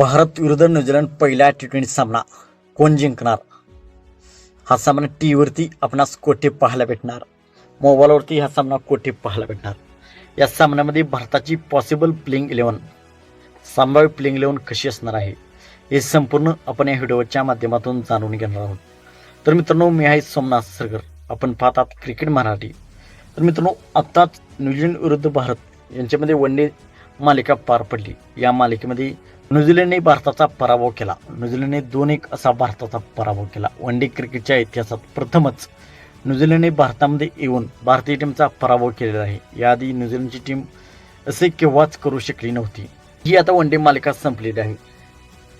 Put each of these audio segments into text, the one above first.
भारत विरुद्ध न्यूझीलंड पहिला T twenty सामना कोण जिंकणार? हा सामना टी व्हीवरती आपणास कोठे पाहायला भेटणार? मोबाईलवरती हा सामना कोठे पाहायला भेटणार? या सामन्यामध्ये भारताची पॉसिबल प्लेइंग इलेव्हन संभाव्य प्लेइंग इलेव्हन कशी असणार आहे? हे संपूर्ण आपण या व्हिडिओच्या माध्यमातून जाणून घेणार आहोत. तर मित्रांनो मी आहे सोमनाथ सरगर. आपण पाहतात क्रिकेट मराठी. तर मित्रांनो आत्ताच न्यूझीलंड विरुद्ध भारत यांच्यामध्ये वन डे मालिका पार पडली. या मालिकेमध्ये न्यूझीलंडने भारताचा पराभव केला. न्यूझीलंडने दोन एक असा भारताचा पराभव केला. वन डे क्रिकेटच्या इतिहासात प्रथमच न्यूझीलंडने भारतामध्ये येऊन भारतीय टीमचा पराभव केलेला आहे. याआधी न्यूझीलंडची टीम असे केव्हाच करू शकली नव्हती. ही आता वन डे मालिका संपलेली आहे.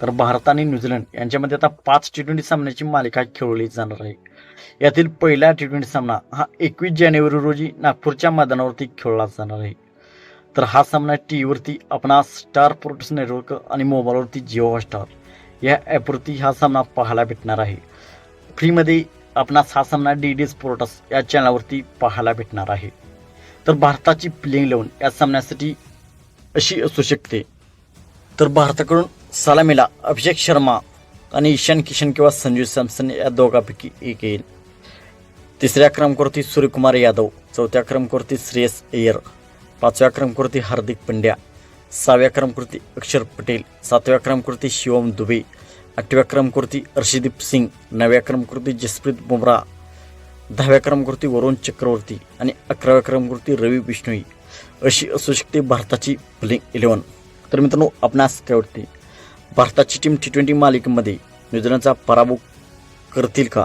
तर भारत आणि न्यूझीलंड यांच्यामध्ये आता पाच टी ट्वेंटी सामन्याची मालिका खेळवली जाणार आहे. यातील पहिला टी ट्वेंटी सामना हा एकवीस जानेवारी रोजी नागपूरच्या मैदानावरती खेळला जाणार आहे. तर हा सामना टी व्हीवरती आपणा स्टार स्पोर्ट्स नेटवर्क आणि मोबाईलवरती जिओ स्टार या ॲपवरती हा सामना पाहायला भेटणार आहे. फ्रीमध्ये आपणास हा सामना डी डी स्पोर्टस या चॅनलवरती पाहायला भेटणार आहे. तर भारताची प्लेइंग इलेव्हन या सामन्यासाठी अशी असू शकते. तर भारताकडून सलामीला अभिषेक शर्मा आणि ईशान किशन किंवा संजू सॅमसन या दोघांपैकी एक येईल. तिसऱ्या क्रमांकावरती सूर्यकुमार यादव चौथ्या क्रमांकावरती श्रेयस अय्यर पाचव्या क्रमकृती हार्दिक पंड्या सहाव्या क्रमकृती अक्षर पटेल सातव्या क्रमकृती शिवम दुबे आठव्या क्रमकृती अर्षदीप सिंग नवव्या क्रमकृती जसप्रीत बुमराह दहाव्या क्रमकृती वरुण चक्रवर्ती आणि अकराव्या क्रमकृती रवी बिष्णोई. अशी असू शकते भारताची प्लेइंग इलेवन तर मित्रांनो आपणास काय वाटते? भारताची टीम टी ट्वेंटी मालिकेमध्ये न्यूझीलंडचा पराभव करतील का?